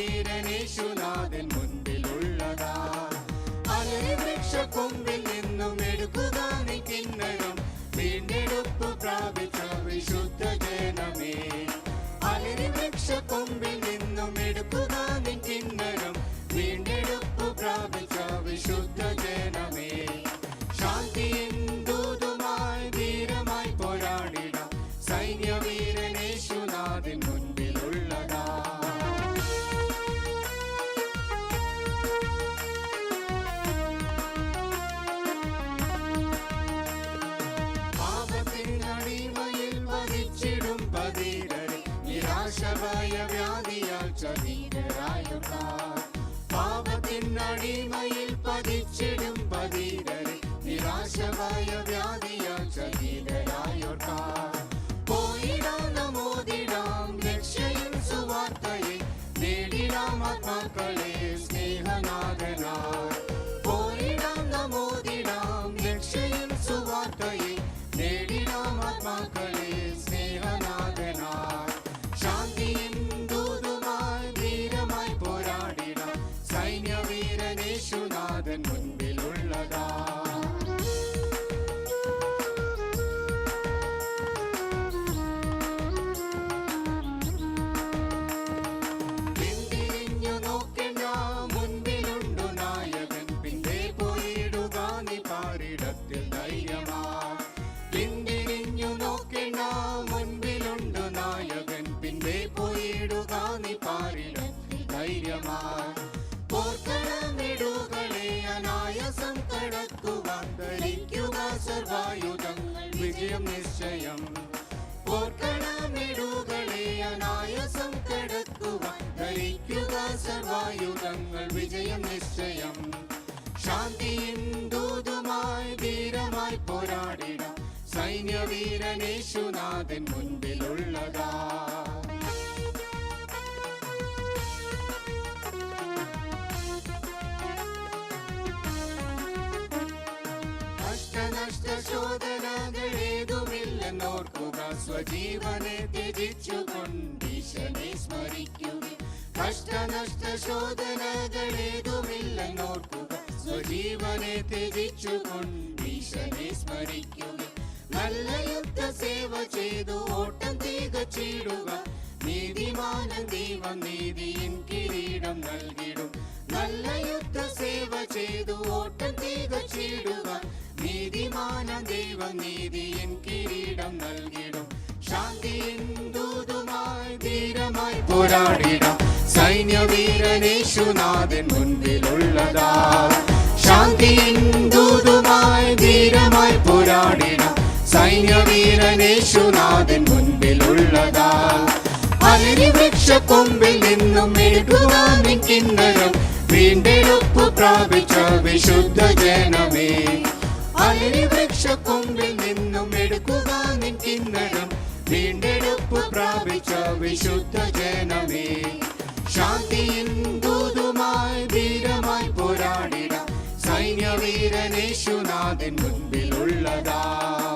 സൈന്യവീരനേശുനാഥൻ മുൻപിലുള്ളതാ. അലരി വൃക്ഷക്കൊമ്പിൽ നിന്നും എടുക്കുക നീ കിന്നരം വീണ്ടെടുപ്പ് പ്രാപിച്ച വിശുദ്ധ ജനമേ അലരി വൃക്ഷക്കൊമ്പിൽ നിന്നും എടുക്കുക നീ சமுதாய வியாதியால் சதீரராயுதா பாவத்தின் அடிமையில் பதிச்சிடும் பதீரரை நிராசமாய வியாதியால் சதீரராயுதா போயிடாம் ஓதிடாம் லட்சியின் சுவார்த்தையை தேடிடாம் ஆத்மாக்களே ஸ்நேகநாதனார் போயிடாம் ஓதிடாம் லட்சியின் சுவார்த்தையை தேடிடாம் ஆத்மாக்கள் നീ പാരിടത്തിൽ ധൈര്യമാ പോർക്കളമിടുകളെ അനായാസം കടക്കുവാൻ ധരിക്കുക സർവായുധങ്ങൾ വിജയം നിശ്ചയം. പോർക്കളമിടുകളെ അനായാസം കടക്കുവാൻ ധരിക്കുക സർവായുധങ്ങൾ വിജയം പോരാടിടാം സൈന്യവീരനേശുനാഥൻ മുൻപിലുള്ളതാ കഷ്ടനഷ്ട ശോധനകളേതുമില്ലെന്നോർക്കുക സ്വജീവനെ ത്യജിച്ചുകൊണ്ടീശനെ സ്മരിക്കുക കഷ്ടനഷ്ടശോധനകളേതുമില്ലെന്നോർക്കുക. സ്വജീവനെ ത്യജിച്ചുകൊണ്ടീശനെ സ്മരിക്കുക നല്ല യുദ്ധ സേവ ചെയ്തു ഓട്ടം തികച്ചിടുക. നീതിമാനം ദൈവം നീതിയിൻ കിരീടം നൽകിടും. നല്ല യുദ്ധ സേവ ചെയ്തു ഓട്ടം തികച്ചിടുക. പോരാടിടാം. സൈന്യവീരനേശുനാഥൻ മുൻപിലുള്ളതാ. ശാന്തിയിൻ ദൂതുമായി ധീരമായി പോരാടിടാം. സൈന്യവീരനേശുനാഥൻ മുൻപിലുള്ളതാ. അലരി വൃക്ഷക്കൊമ്പിൽ നിന്നും എടുക്കുവാൻ കിന്നരം വീണ്ടെടുപ്പ് പ്രാപിച്ച വിശുദ്ധ ജനമേ. അലരി വൃക്ഷക്കൊമ്പിൽ നിന്നും എടുക്കുവാൻ കിന്നരം വീണ്ടെടുപ്പ് പ്രാപിച്ച വിശുദ്ധ ജനമേ. പോരാടിടാം സൈന്യവീരനേശുനാഥൻ മുൻപിലുള്ളതാ